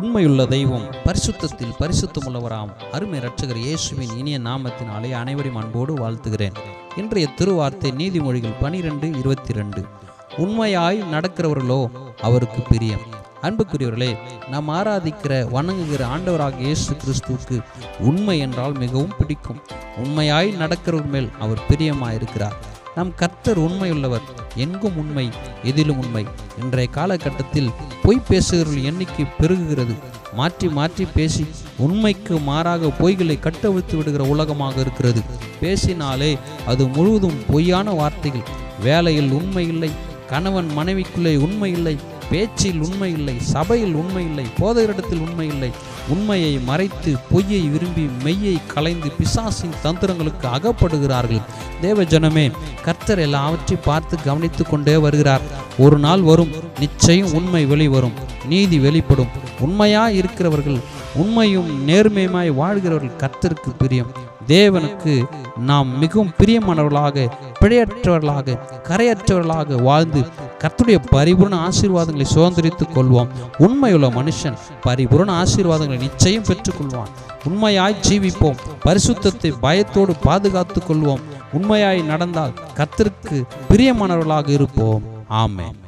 உண்மையுள்ள தெய்வம் பரிசுத்தத்தில் பரிசுத்தமுள்ளவராம். அருமை ரட்சகர் இயேசுவின் இனிய நாமத்தினாலே அனைவரையும் அன்போடு வாழ்த்துகிறேன். இன்றைய திருவார்த்தை நீதிமொழிகள் பனிரெண்டு இருபத்தி ரெண்டு உண்மையாய் நடக்கிறவர்களோ அவருக்கு பிரியம். அன்புக்குரியவர்களே நாம் ஆராதிக்கிற வணங்குகிற ஆண்டவராக இயேசு கிறிஸ்துவுக்கு உண்மை என்றால் மிகவும் பிடிக்கும். உண்மையாய் நடக்கிறவர் மேல் அவர் பிரியமாயிருக்கிறார். நம் கர்த்தர் உண்மையுள்ளவர். எங்கும் உண்மை எதிலும் உண்மை. இன்றைய காலகட்டத்தில் பொய் பேசுகிறவர்கள் எண்ணிக்கை பெருகுகிறது. மாற்றி மாற்றி பேசி உண்மைக்கு மாறாக பொய்களை கட்டவிழ்த்து விடுகிற உலகமாக இருக்கிறது. பேசினாலே அது முழுவதும் பொய்யான வார்த்தைகள். வேலையில் உண்மை இல்லை கணவன் மனைவிக்குள்ளே உண்மை இல்லை பேச்சில் உண்மை இல்லை சபையில் உண்மை இல்லை போதையிடத்தில் உண்மை இல்லை. உண்மையை மறைத்து பொய்யை விரும்பி மெய்யை கலைந்து பிசாசின் தந்திரங்களுக்கு அகப்படுகிறார்கள். தேவ ஜனமே கர்த்தர் எல்லாவற்றையும் பார்த்து கவனித்து கொண்டே வருகிறார். ஒரு நாள் வரும் நிச்சயம் உண்மை வெளிவரும் நீதி வெளிப்படும். உண்மையா இருக்கிறவர்கள் உண்மையும் நேர்மையுமாய் வாழ்கிறவர்கள் கர்த்தருக்கு பிரியம். தேவனுக்கு நாம் மிகவும் பிரியமானவர்களாக பிழையற்றவர்களாக கரையற்றவர்களாக வாழ்ந்து கர்த்துடைய பரிபூர்ண ஆசீர்வாதங்களை சுதந்திரித்துக் கொள்வோம். உண்மையுள்ள மனுஷன் பரிபூர்ண ஆசீர்வாதங்களை நிச்சயம் பெற்றுக்கொள்வான் உண்மையாய் ஜீவிப்போம். பரிசுத்தத்தை பயத்தோடு பாதுகாத்துக் கொள்வோம். உண்மையாய் நடந்தால் கத்திற்கு பிரியமானவர்களாக இருப்போம். ஆமேன்.